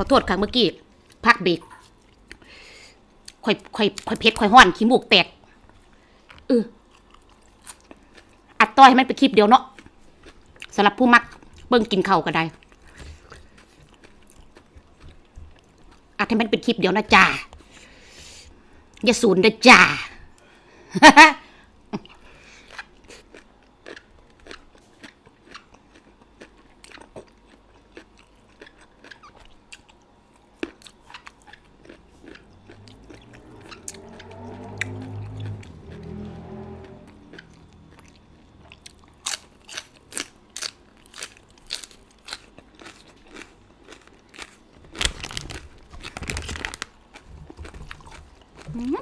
อโทษค่ะเมื่อกี้พักเบรกค่อยค่อยค่อยเพชรค่อยห้อนขี้มูกแตกเอออัดต้อยให้มันไปคลิปเดียวเนาะสำหรับผู้มักเบิ่งกินเข้าก็ได้ อัดให้มันเป็นคลิปเดียวนะจ้าอย่าสูนนะจ้า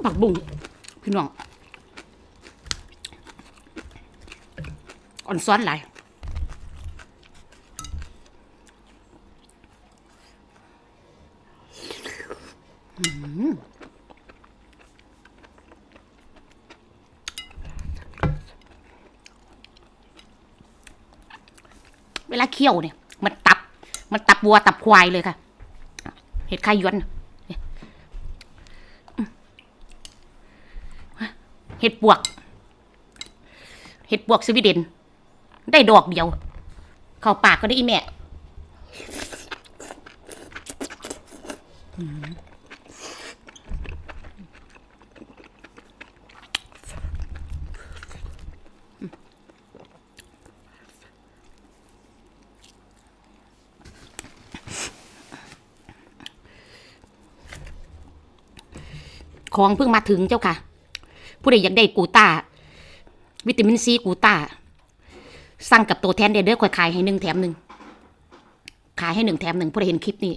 ผักบุ้งพี่น้องอ่อนซ้อนหลายเวลาเคี่ยวเนี่ย มันตับ มันตับวัวตับควายเลยค่ะ เห็ดไข่ยวน เห็ดปวก เห็ดปวกสวีเดน ได้ดอกเดียว เข้าปากก็ได้อีแม่ของเพิ่งมาถึงเจ้าค่ะ ผู้ใดอยากได้กูต้าวิตามินซีกูต้าสั่งกับตัวแทนเดเดอร์คอยขายให้หนึ่งแถมหนึ่งขายให้หนึ่งแถมหนึ่งผู้ใดเห็นคลิปนี้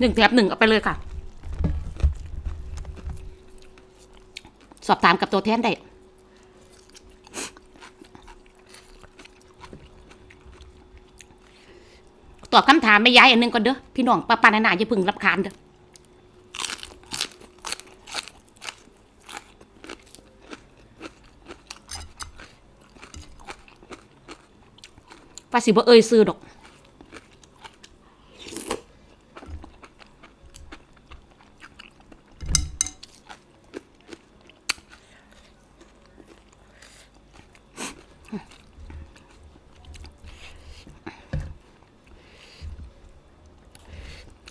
หนึ่งแถมหนึ่งเอาไปเลยค่ะ อบถามกับตัวแทนได้ตอบคำถามไม่ย้ายอันหนึงก่อนเด้อพี่น้องป้าปานานาอย่าพึ่งรับคานเด้อว่าสิบ่เอ่ยซื้อดอก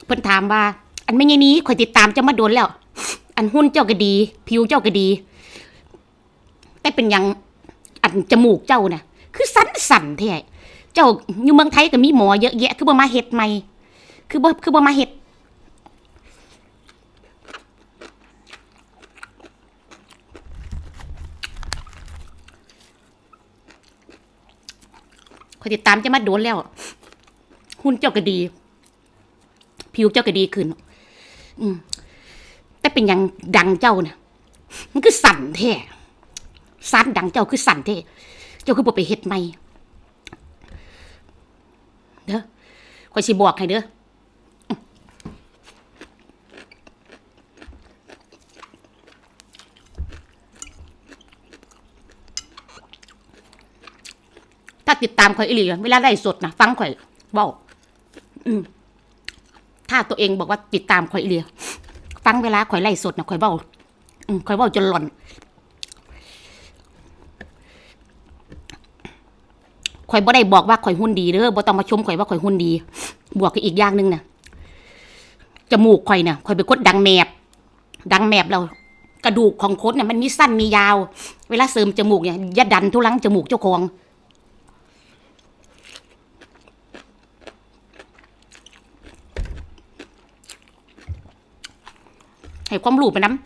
เพิ่นถามว่า อันไม่ไงนี้ข่อยติดตามเจ้ามาโดนแล้ว อันหุ้นเจ้าก็ดี ผิวเจ้าก็ดี แต่เป็นยังอันจมูกเจ้าน่ะ คือสันสันแท้เจ้าอยู่เมืองไทยก็มีหมอเยอะแยะ คือบ่มาเฮ็ดใหม่ คือบ่คือบ่มาเฮ็ดข่อยติดตามเจ้ามาโดนแล้ว หุ้นเจ้าก็ดี ผิวเจ้าก็ดีขึ้น อืม แต่เป็นยังดังเจ้านะมันคือสั่นแท้สั่นดังเจ้าคือสั่นแท้เจ้าคือบ่ไปเฮ็ดใหม่เด้อคอยสิบอกให้เด้อถ้าติดตามข่อยอีหลีเวลาได้สดนะฟังข่อยเว้า ถ้าตัวเองบอกว่าติดตามข่อยเลียฟังเวลาข่อยไล่สดนะข่อยเบ้าข่อยเบ้าจนหล่อนข่อยบ่ได้บอกว่าข่อยหุ่นดีเด้อบ่ต้องมาชมข่อยว่าข่อยหุ่นดี บวกกับอีกอย่างหนึงนะจมูกข่อยเนี่ยข่อยเป็นคนดังแมบ ดังแมบเรากระดูกของคนเนี่ยมันมีสั้นมียาว เวลาเสริมจมูกเนี่ยอย่าดันทุลังจมูกเจ้าของ ให้ความรู้ไปน้ำ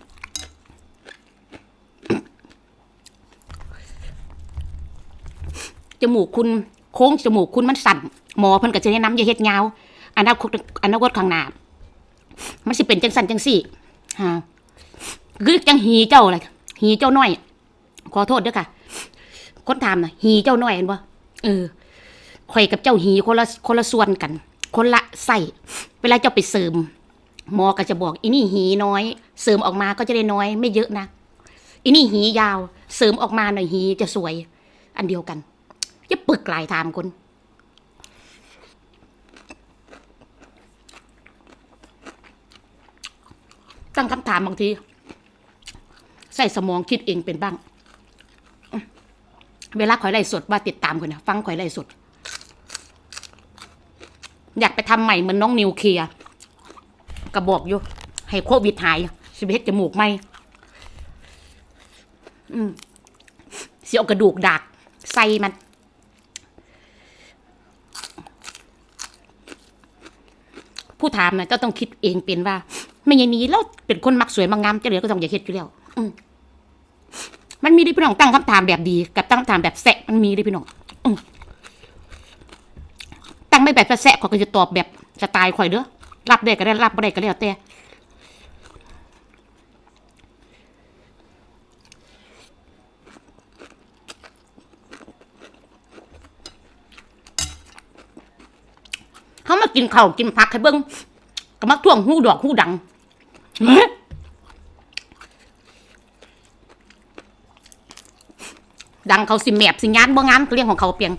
จมูกคุณโค้งจมูกคุณมันสั่นหมอเพิ่นก็จะแนะนำอย่าเฮ็ดยาวอนาคตอนาคตข้างหน้ามันสิเป็นจังสั่นจังสี่ฮะคือจังหีเจ้าอะไรหีเจ้าน้อย ขอโทษเด้อค่ะ คนถามนะหีเจ้าน้อยเห็นบ่เออข่อยกับเจ้าหีคนละคนละส่วนกัน คนละไส้เวลาเจ้าไปเสริม หมอก็จะบอกอีนี่หีน้อย เสริมออกมาก็จะได้น้อยไม่เยอะนะอีนี่หียาว เสริมออกมาหน่อยหีจะสวย อันเดียวกันจะปึกหลายถามคนตั้งคำถามบางที ใส่สมองคิดเองเป็นบ้าง เวลาข่อยไล่สดว่าติดตามคนนะฟังข่อยไล่สด อยากไปทำใหม่เหมือนน้องนิวเคลียร์ ก็บอกอยู่ ให้โควิดหายสิเฮ็ดจมูกไหมอืมเสียเอากระดูกดากใส่มัน ผู้ถามนะเจ้าต้องคิดเองเป็นว่า ไม่อย่างนี้เราเป็นคนมักสวยมักงามเจะเหลือก็ต้องอย่าเฮ็ดอยู่แล้วอืมมันมีไดิพี่น้องตั้งคำถามแบบดีกับตั้งคำถามแบบแสะมันมีไดิพี่น้องอืมตั้งไม่แบบแสะขอก็จะตอบแบบสไตล์ข่อยเด้อ รับได้ก็ได้รับไม่ได้ก็แล้วแต่เขามากินข้าวกินผักให้เบิ้งก็มาท่วงหูดอกหูดังดังเขาสิแมบสิงานบ่งานเรื่องของเขาเปียง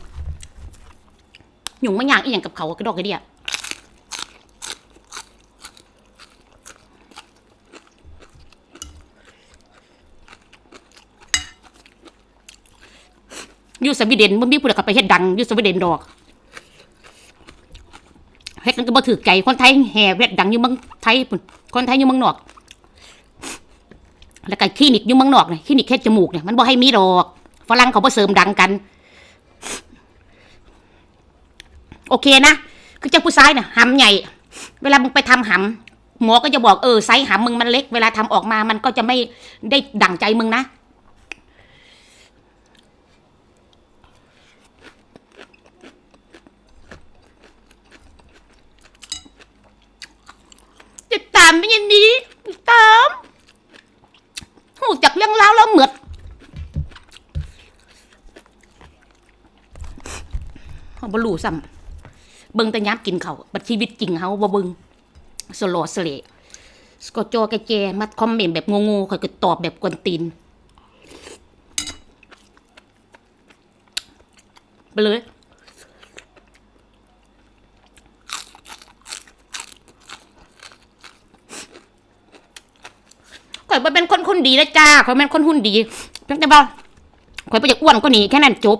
หยุ่งไม่ยางอีหยังกับเขากระดอกกระเดีย อยู่สวีเดนบ่มีผู้ใดเขาไปเฮ็ดดังอยู่สวีเดนดอกเฮ็ดกันก็บ่ถือใจคนไทยแห่เฮ็ดดังอยู่เมืองไทยพุ่นคนไทยอยู่เมืองนอก แล้วก็คลินิกอยู่เมืองนอกเนี่ยคลินิกแค่จมูกเนี่ยมันบ่ให้มีดอกฝรั่งเขาบ่เสริมดังกัน โอเคนะคือเจ้าผู้ชายเนี่ยหำใหญ่ เวลามึงไปทำหำหมอก็จะบอกเออไซส์หำมึงมันเล็ก เวลาทำออกมามันก็จะไม่ได้ดั่งใจมึงนะ ติดตามไม่ยันนี้ติดตามหูจากเรื่องราวแล้วเหมือดเขาบ รูซ้ำเบิ่งแต่ย้ำกินเขาบัดชีวิตจริงเขาบ่เบิ่งสโลสเลสก็จอแกแจมาคอมเมนต์แบบงงๆเขาก็ตอบแบบกวนตีนไปเลยข่อยบ่เป็นคนคนดีนะจ้าข่อยเป็นคนหุ่นดีเพียงแต่ว่าข่อยบ่อยากอ้วนกว่านี้แค่นั้นจบ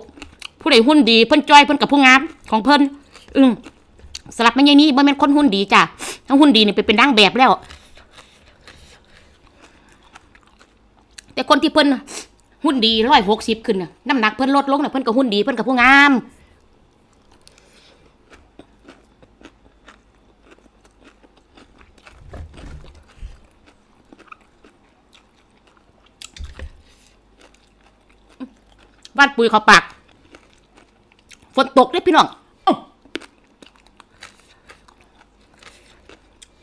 ผู้ใดหุ่นดีเพิ่นจ้อยเพิ่นกับผู้งามของเพิ่นอืมสลับไมันอย่างนี้บ่แม่นคนหุ่นดีจ้ะถ้าหุ่นดีนี่ไปเป็นนางแบบแล้ว แต่คนที่เพิ่นหุ่นดีร้อยหกสิบขึ้นน่ะน้ำหนักเพิ่นลดลงน่ะเพิ่นก็หุ่นดีเพิ่นกับผู้งามบ้านปุ๋ยเขาปาก ฝนตกเด้อพี่น้องอ้าว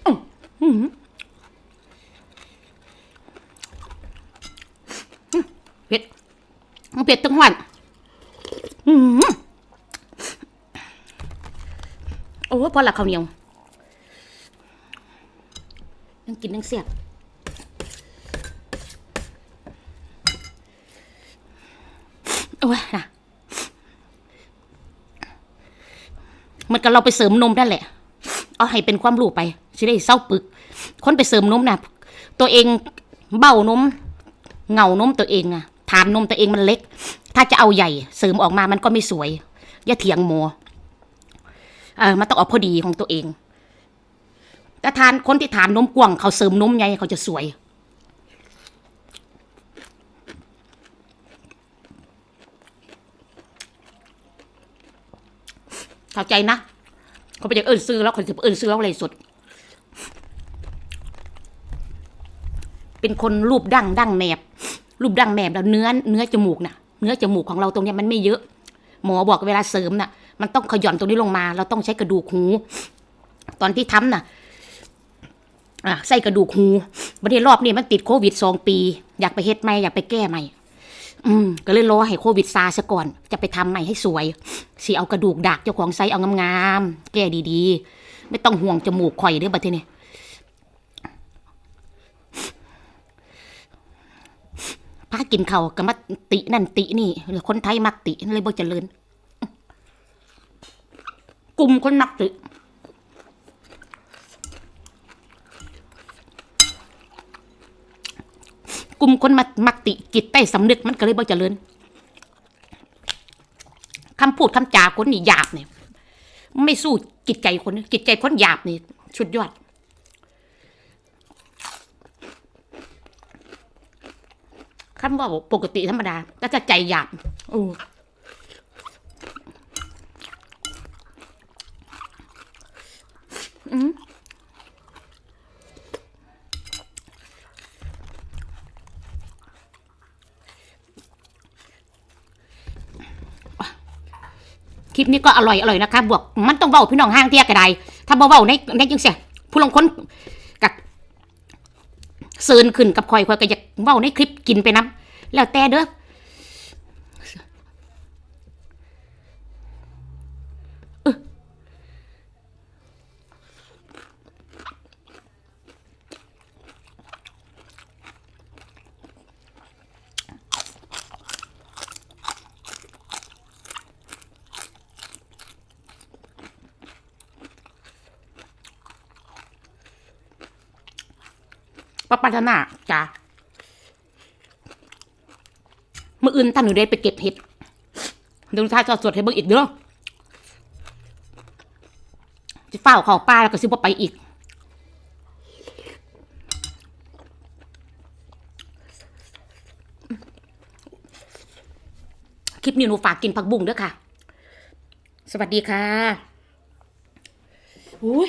อ้าวอื้อหืออื้อเผ็ดมันเผ็ดทั้งวันอือโอ้ยพอละข้าวเหนียวยังกินยังเสียบโอ้ยนะ มันก็เราไปเสริมนมนั่นแหละ เอาให้เป็นความรู้ไปสิได้เศร้าปึก คนไปเสริมนมนะตัวเองเบ้านมเงานมตัวเองอะฐานนมตัวเองมันเล็ก ถ้าจะเอาใหญ่ เสริมออกมามันก็ไม่สวย อย่าเถียงโมเออมันต้องเอาพอดีของตัวเองแต่ทานคนที่ทานนมกว้างเขาเสริมนมใหญ่เขาจะสวย เข้าใจนะเขาไปจากเอิญซื้อแล้วคนจะเอิญซื้อแล้วอะไรสุด เป็นคนรูปดั้งดั้งแมบรูปดั้งแมบแล้วเนื้อเนื้อจมูกน่ะ เนื้อจมูกของเราตรงเนี้ยมันไม่เยอะ หมอบอกเวลาเสริมน่ะ มันต้องขย่อนตรงนี้ลงมา เราต้องใช้กระดูกหู ตอนที่ทำน่ะอะใส่กระดูกหูบัดนี้รอบนี้มันติดโควิดสองปี อยากไปเฮ็ดใหม่อยากไปแก้ใหม่ อืมก็เลยรอให้โควิดซาซะก่อน จะไปทำใหม่ให้สวยสิเอากระดูกดักเจ้าของไซเอางามๆแก้ดีๆ ไม่ต้องห่วงจมูกข่อยเด้อบัดทีนี้พากินเขาวก็มาตินั่นตินี่คนไทยมักติเลยบ่เจริญกลุ่มคนมักติ กลุ่มคนมามักติจิตใต้สำนึกมันก็เลยบ่เจริญคำพูดคำจาคนนี่หยาบเนี่ยไม่สู้จิตใจคนจิตใจคนหยาบนี่ชุดยอดคำว่าปกติธรรมดาก็จะใจหยาบอือม คลิปนี้ก็อร่อยอร่อยนะคะ บวกมันต้องเบาพี่น้องห้างเทียกระไดถ้าบ่เบาในในจังเสียผู้ลงคนกับเซินขึ้นกับคอยคอยก็อยากเบาในคลิปกินไปน้ำแล้วแต่เด้อ ป้าปัฒนาจ้าเมื่ออื่นท่านหนูได้ไปเก็บเห็ดดวท้ายจะสวดให้เบิ่งอีกเด้อจะเฝ้าเขาป้าแล้วก็ซื้อไปอีก คลิปนี้หนูฝากกินผักบุ้งด้อค่ะ สวัสดีค่ะอุ้ย